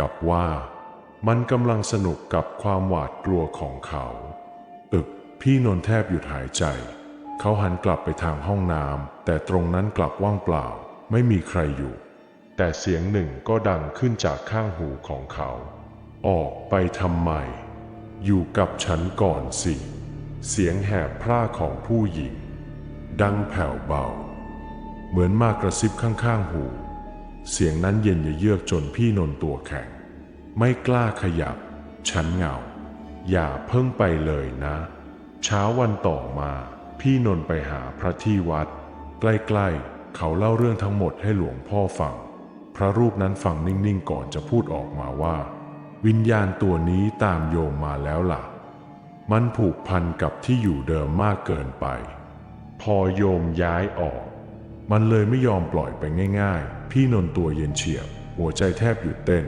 กับว่ามันกำลังสนุกกับความหวาดกลัวของเขา อึกพี่นนท์แทบหยุดหายใจ เขาหันกลับไปทางห้องน้ำแต่ตรงนั้นกลับว่างเปล่า ไม่มีใครอยู่ แต่เสียงหนึ่งก็ดังขึ้นจากข้างหูของเขา ออกไปทำไม อยู่กับฉันก่อนสิ เสียงแหบพร่าของผู้หญิง ดังแผ่วเบา เหมือนมากระซิบข้างๆหู เสียงนั้นเย็นเยือกจนพี่นนท์ตัวแข็ง ไม่กล้าขยับ ฉันเหงา อย่าเพิ่งไปเลยนะ เช้าวันต่อมา พี่นนท์ไปหาพระที่วัด ใกล้ๆ เขาเล่าเรื่องทั้งหมดให้หลวงพ่อฟัง พระรูปนั้นฟังนิ่งๆก่อนจะพูดออกมาว่า วิญญาณตัวนี้ตามโยมมาแล้วล่ะ มันผูกพันกับที่อยู่เดิมมากเกินไป พอโยมย้ายออก มันเลยไม่ยอมปล่อยไปง่าย ๆ พี่นนท์ตัวเย็นเฉียบ หัวใจแทบหยุดเต้น